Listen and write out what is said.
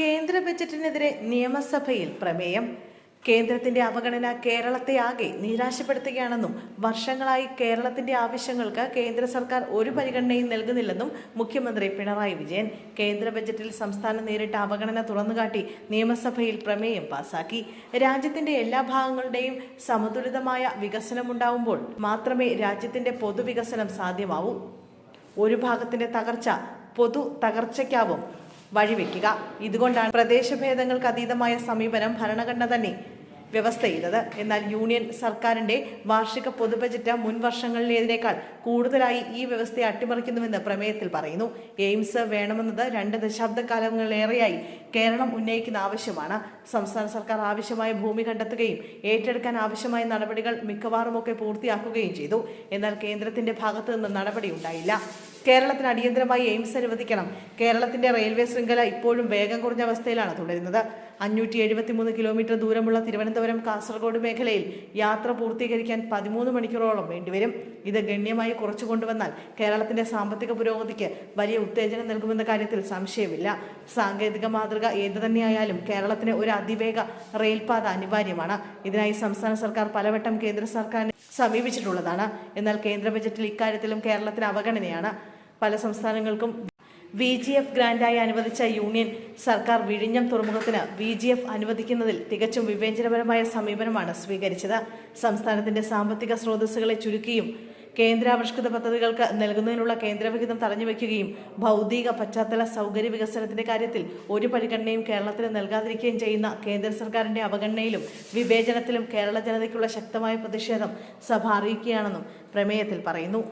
കേന്ദ്ര ബജറ്റിനെതിരെ നിയമസഭയിൽ പ്രമേയം. കേന്ദ്രത്തിന്റെ അവഗണന കേരളത്തെ ആകെ നിരാശപ്പെടുത്തുകയാണെന്നും വർഷങ്ങളായി കേരളത്തിന്റെ ആവശ്യങ്ങൾക്ക് കേന്ദ്ര സർക്കാർ ഒരു പരിഗണനയും നൽകുന്നില്ലെന്നും മുഖ്യമന്ത്രി പിണറായി വിജയൻ കേന്ദ്ര ബജറ്റിൽ സംസ്ഥാനം നേരിട്ട അവഗണന തുറന്നുകാട്ടി നിയമസഭയിൽ പ്രമേയം പാസാക്കി. രാജ്യത്തിന്റെ എല്ലാ ഭാഗങ്ങളുടെയും സമതുലിതമായ വികസനമുണ്ടാവുമ്പോൾ മാത്രമേ രാജ്യത്തിന്റെ പൊതുവികസനം സാധ്യമാവൂ. ഒരു ഭാഗത്തിന്റെ തകർച്ച പൊതു തകർച്ചയ്ക്കാവും. വഴിവെക്കുക. ഇതുകൊണ്ടാണ് പ്രദേശഭേദങ്ങൾക്ക് അതീതമായ സമീപനം ഭരണഘടന തന്നെ വ്യവസ്ഥ ചെയ്തത്. എന്നാൽ യൂണിയൻ സർക്കാരിന്റെ വാർഷിക പൊതുബജറ്റ് മുൻ വർഷങ്ങളിലേതിനേക്കാൾ കൂടുതലായി ഈ വ്യവസ്ഥയെ അട്ടിമറിക്കുന്നുവെന്ന് പ്രമേയത്തിൽ പറയുന്നു. എയിംസ് വേണമെന്നത് രണ്ട് ദശാബ്ദക്കാലങ്ങളിലേറെയായി കേരളം ഉന്നയിക്കുന്ന ആവശ്യമാണ്. സംസ്ഥാന സർക്കാർ ആവശ്യമായ ഭൂമി കണ്ടെത്തുകയും ഏറ്റെടുക്കാൻ ആവശ്യമായ നടപടികൾ മിക്കവാറുമൊക്കെ പൂർത്തിയാക്കുകയും ചെയ്തു. എന്നാൽ കേന്ദ്രത്തിന്റെ ഭാഗത്തു നിന്ന് നടപടി ഉണ്ടായില്ല. കേരളത്തിന് അടിയന്തരമായി എയിംസ് അനുവദിക്കണം. കേരളത്തിന്റെ റെയിൽവേ ശൃംഖല ഇപ്പോഴും വേഗം കുറഞ്ഞ അവസ്ഥയിലാണ് തുടരുന്നത്. അഞ്ഞൂറ്റി എഴുപത്തിമൂന്ന് കിലോമീറ്റർ ദൂരമുള്ള തിരുവനന്തപുരം കാസർഗോഡ് മേഖലയിൽ യാത്ര പൂർത്തീകരിക്കാൻ പതിമൂന്ന് മണിക്കൂറോളം വേണ്ടിവരും. ഇത് ഗണ്യമായി കുറച്ചു കൊണ്ടുവന്നാൽ കേരളത്തിന്റെ സാമ്പത്തിക പുരോഗതിക്ക് വലിയ ഉത്തേജനം നൽകുമെന്ന കാര്യത്തിൽ സംശയമില്ല. സാങ്കേതിക മാതൃക ഏതു തന്നെയായാലും കേരളത്തിന് ഒരു അതിവേഗ റെയിൽപാത അനിവാര്യമാണ്. ഇതിനായി സംസ്ഥാന സർക്കാർ പലവട്ടം കേന്ദ്ര സർക്കാരിനെ സമീപിച്ചിട്ടുള്ളതാണ്. എന്നാൽ കേന്ദ്ര ബജറ്റിൽ ഇക്കാര്യത്തിലും കേരളത്തിന് അവഗണനയാണ്. പല സംസ്ഥാനങ്ങൾക്കും വി ജി എഫ് ഗ്രാന്റായി അനുവദിച്ച യൂണിയൻ സർക്കാർ വിഴിഞ്ഞം തുറമുഖത്തിന് വി ജി എഫ് അനുവദിക്കുന്നതിൽ തികച്ചും വിവേചനപരമായ സമീപനമാണ് സ്വീകരിച്ചത്. സംസ്ഥാനത്തിന്റെ സാമ്പത്തിക സ്രോതസ്സുകളെ ചുരുക്കിയും കേന്ദ്രാവിഷ്കൃത പദ്ധതികൾക്ക് നൽകുന്നതിനുള്ള കേന്ദ്രവിഹിതം തടഞ്ഞുവെക്കുകയും ഭൗതിക പശ്ചാത്തല സൗകര്യ വികസനത്തിന്റെ കാര്യത്തിൽ ഒരു പരിഗണനയും കേരളത്തിന് നൽകാതിരിക്കുകയും ചെയ്യുന്ന കേന്ദ്ര സർക്കാരിന്റെ അവഗണനയിലും വിവേചനത്തിലും കേരള ജനതയ്ക്കുള്ള ശക്തമായ പ്രതിഷേധം സഭ അറിയിക്കുകയാണെന്നും പ്രമേയത്തിൽ പറയുന്നു.